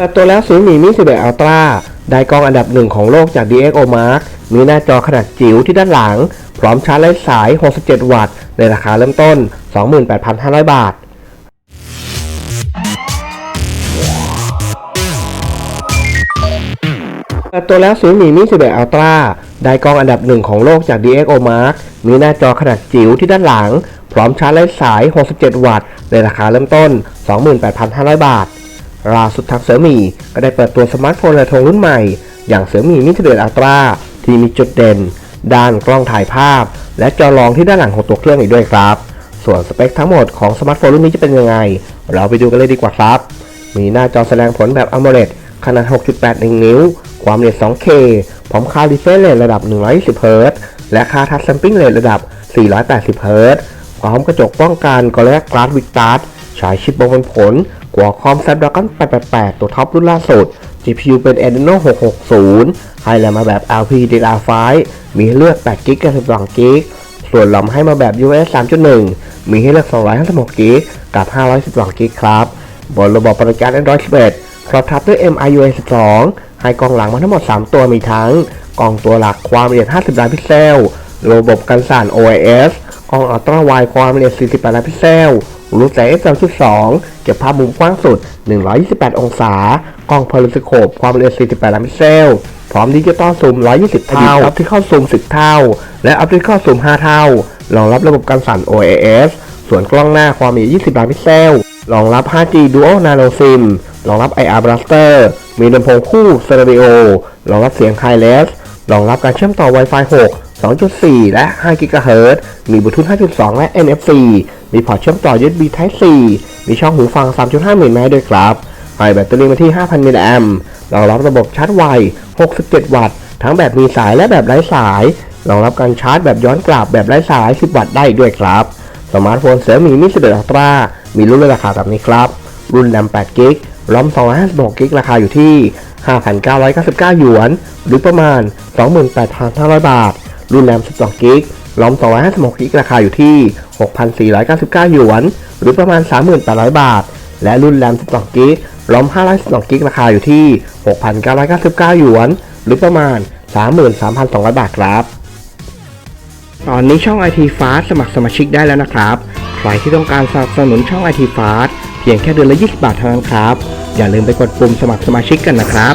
เปิดตัวแล้วศูนย์หมีมิ11 Ultra ได้กล้องอันดับหนึ่งของโลกจาก DxO Mark มีหน้าจอขนาดจิ๋วที่ด้านหลัง พร้อมชาร์จไร้สาย 67 วัตต์ ในราคาเริ่มต้น 28,500 บาท เปิดตัวแล้วศูนย์หมีมิ11 Ultra ได้กล้องอันดับหนึ่งของโลกจาก DxO Mark มีหน้าจอขนาดจิ๋วที่ด้านหลัง พร้อมชาร์จไร้สาย 67 วัตต์ ในราคาเริ่มต้น 28,500 บาท ล่าสุดทางเสือหมีก็ได้เปิดตัวสมาร์ทโฟนระทงรุ่นใหม่ อย่างเสือหมีมิเ e อัลตร้าที่มีจุดเด่น ด้านกล้องถ่ายภาพ และจอรองที่ด้านหลังของตัวเครื่องอีกด้วยครับ ส่วนสเปคทั้งหมดของสมาร์ทโฟนรุ่นนี้จะเป็นยังไง เราไปดูกันเลยดีกว่าครับ มีหน้าจอแสดงผลแบบ AMOLED ขนาด 6.81 นิ้ว ความละเอียด 2K พร้อมค่า refresh rate ระดับ 120 Hz และค่า touch sampling rate ระดับ 480 Hz พร้อมกระจกป้องกัน Gorilla Glass Victus ฉายชิปบนผล Qualcomm Snapdragon 888 ตัวท็อปรุ่นล่าสุด GPU เป็น Adreno 660 ให้แรมมาแบบ LPDDR5 มีให้เลือก8 g b กับ12 g b ส่วนลำให้มาแบบ US3.1 มีให้เลือก256 g b กับ 512 g b ครับ บนระบบปฏิการ Android 11ครอบทับด้วย MIUI 12 ให้กล้องหลังมาทั้งหมด 3 ตัวมีทั้ง กล้องตัวหลักความละเอียด 50 ล้านพิกเซล ระบบกันสั่น OIS กล้องอัลตร้าไวความละเอียด 48 ล้านพิกเซล รูปแสง f3.2 เก็บภาพมุมกว้างสุด 128 องศา กล้องเพลิสโคปความละเอียด 48 ล้านพิกเซล พร้อมดิจิตอลซูม 120 เท่าออปติคอลซูม 10 เท่า และออปติคอลซูม 5 เท่ารองรับระบบการสั่น OIS ส่วนกล้องหน้าความละเอียด 20 ล้านพิกเซล รองรับ 5G Dual Nano SIM รองรับ IR Blaster มีลำโพงคู่สเตอริโอ รองรับเสียง Wireless รองรับการเชื่อมต่อ Wi-Fi 6 2.4 และ 5 GHz มีบลูทูธ 5.2 และ NFC มีพอร์ตเชื่อมต่อ USB Type C มีช่องหูฟัง 3.5มิลลิเมตรด้วยครับให้แบตเตอรี่มาที่ 5,000 มิลลิแอมรองรับระบบชาร์จไว 67 วัตต์ ทั้งแบบมีสายและแบบไร้สาย รองรับการชาร์จแบบย้อนกลับแบบไร้สาย 10 วัตต์ได้ด้วยครับ สมาร์ทโฟนเสือมีมิ11 Ultra มีรุ่นราคาแบบนี้ครับ รุ่นแรม8กิกรอม256กิกราคาอยู่ที่ 5,999 หยวน หรือประมาณ 28,500 บาท รุ่นแรม 12 กิกรอม 256 กิกราคาอยู่ที่ 6,499 หยวน หรือประมาณ 3,800 บาท และรุ่นแรม 12 กิกรอม 512 กิกราคาอยู่ที่ 6,999 หยวน หรือประมาณ 33,200 บาทครับ ตอนนี้ช่อง IT Fast สมัครสมาชิกได้แล้วนะครับ ใครที่ต้องการสนับสนุนช่อง IT Fast เพียงแค่เดือนละ 20 บาทเท่านั้นครับ อย่าลืมไปกดปุ่มสมัครสมาชิกกันนะครับ